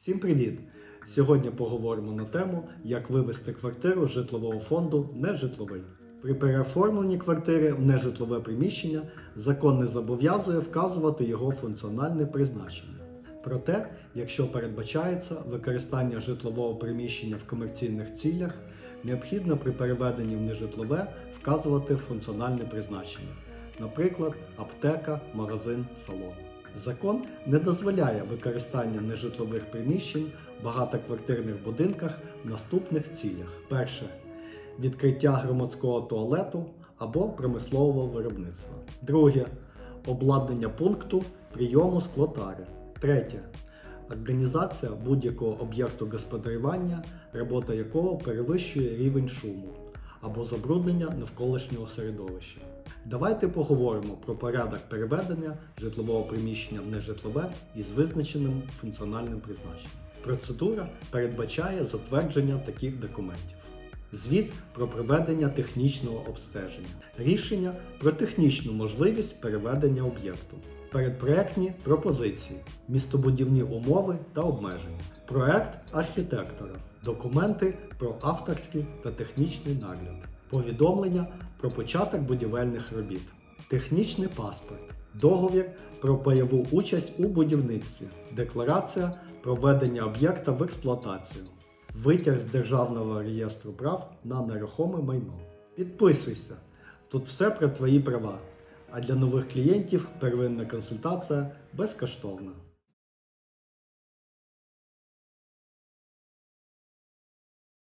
Всім привіт! Сьогодні поговоримо на тему, як вивести квартиру з житлового фонду нежитловий. При переоформленні квартири в нежитлове приміщення закон не зобов'язує вказувати його функціональне призначення. Проте, якщо передбачається використання житлового приміщення в комерційних цілях, необхідно при переведенні в нежитлове вказувати функціональне призначення, наприклад, аптека, магазин, салон. Закон не дозволяє використання нежитлових приміщень в багатоквартирних будинках в наступних цілях: перше відкриття громадського туалету або промислового виробництва. Друге обладнання пункту прийому склотари. Третє організація будь-якого об'єкту господарювання, робота якого перевищує рівень шуму або забруднення навколишнього середовища. Давайте поговоримо про порядок переведення житлового приміщення в нежитлове із визначеним функціональним призначенням. Процедура передбачає затвердження таких документів. Звіт про проведення технічного обстеження, рішення про технічну можливість переведення об'єкту, передпроектні пропозиції, містобудівні умови та обмеження, проект архітектора, документи про авторський та технічний нагляд, повідомлення про початок будівельних робіт, технічний паспорт, договір про пайову участь у будівництві, декларація про введення об'єкта в експлуатацію, витяг з Державного реєстру прав на нерухоме майно. Підписуйся, тут все про твої права. А для нових клієнтів первинна консультація безкоштовна.